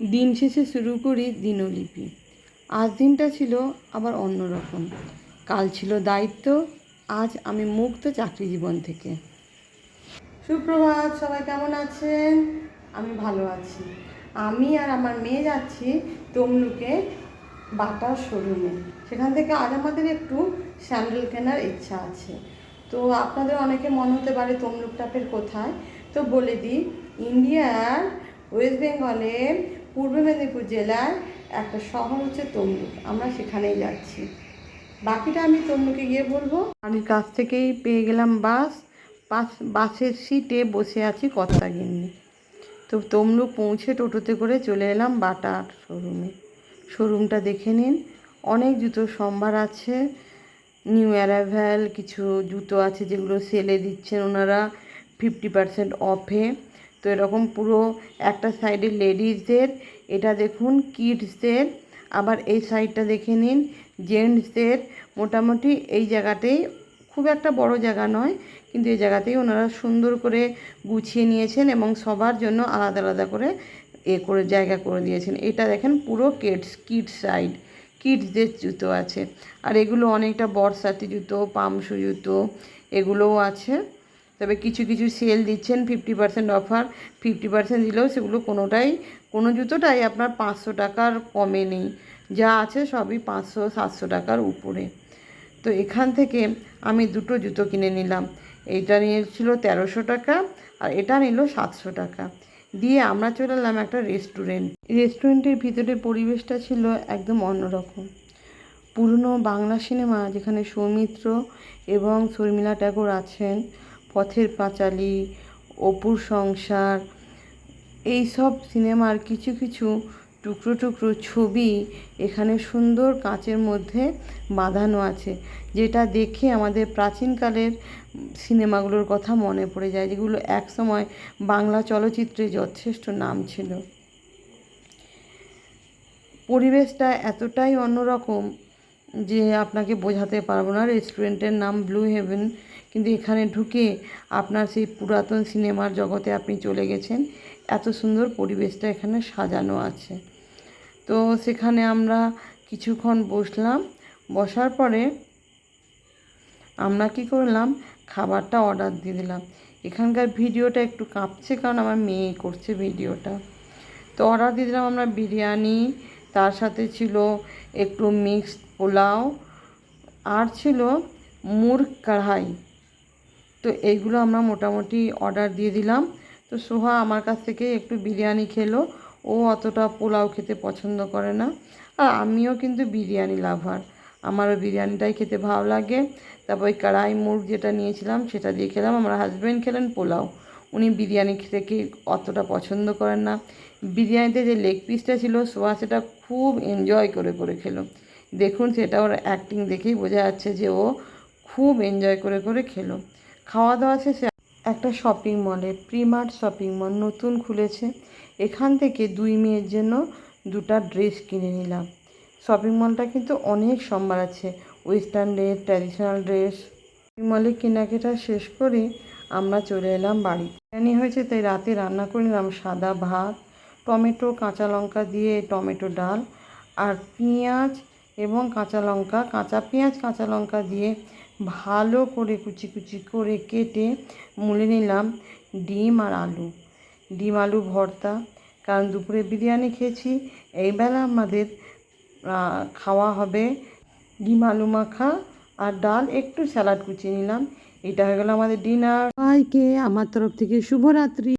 দিন শেষে শুরু করি দিনলিপি। আজ দিনটা ছিল আবার অন্যরকম কাল ছিল দায়িত্ব, আজ আমি মুক্ত চাকরি জীবন থেকে। সুপ্রভাত, সবাই কেমন আছেন? আমি ভালো আছি। আমি আর আমার মেয়ে যাচ্ছি তমলুকে বাটার শোরুমে। সেখান থেকে আজ আমাদের একটু স্যান্ডেল কেনার ইচ্ছা আছে। তো আপনাদের অনেকে মনে হতে পারে তমলুক টাপের কোথায়। তো বলে দিই, ইন্ডিয়ার ওয়েস্ট বেঙ্গলের পূর্ব মেদিনীপুর জেলার একটা শহর হচ্ছে তমলুক। আমরা সেখানেই যাচ্ছি। বাকিটা আমি তমলুকে গিয়ে বলব। বাড়ির কাছ থেকেই পেয়ে গেলাম বাস। বাস, বাসের সিটে বসে আছি কর্তা গিন্নি তো তমলুক পৌঁছে টোটোতে করে চলে এলাম বাটার শোরুমে। শোরুমটা দেখে নিন। অনেক জুতোর সম্ভার আছে। নিউ অ্যারাভেল কিছু জুতো আছে যেগুলো সেলে দিচ্ছেন ওনারা। ফিফটি পার্সেন্ট অফে তো এরকম পুরো একটা সাইডে লেডিসদের এটা দেখুন কিডসদের আবার এই সাইডটা দেখে নিন জেন্টসদের মোটামুটি এই জায়গাতেই, খুব একটা বড় জায়গা নয়, কিন্তু এই জায়গাতেই ওনারা সুন্দর করে গুছিয়ে নিয়েছেন এবং সবার জন্য আলাদা আলাদা করে এ করে, জায়গা করে দিয়েছেন। এটা দেখেন পুরো কিডস কিডস সাইড কিডসদের জুতো আছে। আর এগুলো অনেকটা বর্ষাতি জুতো পামশু জুতো, এগুলোও আছে। তবে কিছু কিছু সেল দিচ্ছেন fifty percent offer fifty percent দিলেও সেগুলো কোনোটাই, কোনো জুতোটাই আপনার পাঁচশো টাকার কমে নেই। যা আছে সবই পাঁচশো, সাতশো টাকার উপরে। তো এখান থেকে আমি দুটো জুতো কিনে নিলাম। এইটা নিয়েছিল তেরোশো টাকা আর এটা নিল সাতশো টাকা। দিয়ে আমরা চলে এলাম একটা রেস্টুরেন্ট রেস্টুরেন্টের ভিতরে পরিবেশটা ছিল একদম অন্যরকম। পুরনো বাংলা সিনেমা যেখানে সৌমিত্র এবং শর্মিলা ট্যাগর আছেন পথের পাঁচালী, অপুর সংসার এই সব সিনেমার কিছু কিছু টুকরো টুকরো ছবি এখানে সুন্দর কাঁচের মধ্যে বাঁধানো আছে, যেটা দেখে আমাদের প্রাচীনকালের সিনেমাগুলোর কথা মনে পড়ে যায়, যেগুলো একসময় বাংলা চলচ্চিত্রে যথেষ্ট নাম ছিল। পরিবেশটা এতটাই অন্যরকম যে আপনাকে বোঝাতে পারব না রেস্টুরেন্টের নাম ব্লু হেভেন কিন্তু এখানে ঢুকে আপনার সেই পুরাতন সিনেমার জগতে আপনি চলে গেছেন। এত সুন্দর পরিবেশটা এখানে সাজানো আছে। তো সেখানে আমরা কিছুক্ষণ বসলাম, বসার পরে আমরা কি করলাম, খাবারটা অর্ডার দিয়ে দিলাম। এখানকার ভিডিওটা একটু কাঁপছে কারণ আমার মেয়ে করছে ভিডিওটা। তো অর্ডার দিয়ে দিলাম আমরা বিরিয়ানি তার সাথে ছিল একটু মিক্সড পোলাও আর ছিল মুর কড়াই। তো এইগুলো আমরা মোটামুটি অর্ডার দিয়ে দিলাম। তো সোহা আমার কাছ থেকে একটু বিরিয়ানি খেলো। ও অতটা পোলাও খেতে পছন্দ করে না। আর আমিও কিন্তু বিরিয়ানি লাভার। আমারও বিরিয়ানিটাই খেতে ভালো লাগে। তারপর ওই কড়াই মুরগ যেটা নিয়েছিলাম সেটা দিয়ে খেলাম। আমার হাজব্যান্ড খেলেন পোলাও। উনি বিরিয়ানি খেতে কি অতটা পছন্দ করেন না। বিরিয়ানিতে যে লেগ পিসটা ছিল সোয়া সেটা খুব এনজয় করে করে খেলো। দেখুন সেটা ওর অ্যাক্টিং দেখেই বোঝা যাচ্ছে যে ও খুব এনজয় করে করে খেলো। খাওয়া দাওয়া শেষে একটা শপিং মলে প্রিমার্ট শপিং মল নতুন খুলেছে। এখান থেকে দুই মেয়ের জন্য দুটা ড্রেস কিনে নিলাম। শপিং মলটা কিন্তু অনেক সম্ভার আছে। Western dress traditional dress shopping মলে কেনাকাটা শেষ করে আমরা চলে এলাম বাড়ি বিরিয়ানি হয়েছে তাই রাতে রান্না করে নিলাম সাদা ভাত টমেটো, কাঁচা লঙ্কা দিয়ে টমেটো ডাল আর পেঁয়াজ এবং কাঁচা লঙ্কা, কাঁচা পেঁয়াজ, কাঁচা লঙ্কা দিয়ে ভালো করে কুচি কুচি করে কেটে মুলে নিলাম ডিম আর আলু। ডিম, আলু, ভর্তা, কারণ দুপুরে বিরিয়ানি খেয়েছি এইবেলা আমাদের খাওয়া হবে ডিম, আলু মাখা আর ডাল, একটু স্যালাড কুচিয়ে নিলাম। এটা হয়ে গেলো আমাদের ডিনার। সবাইকে আমার তরফ থেকে শুভরাত্রি।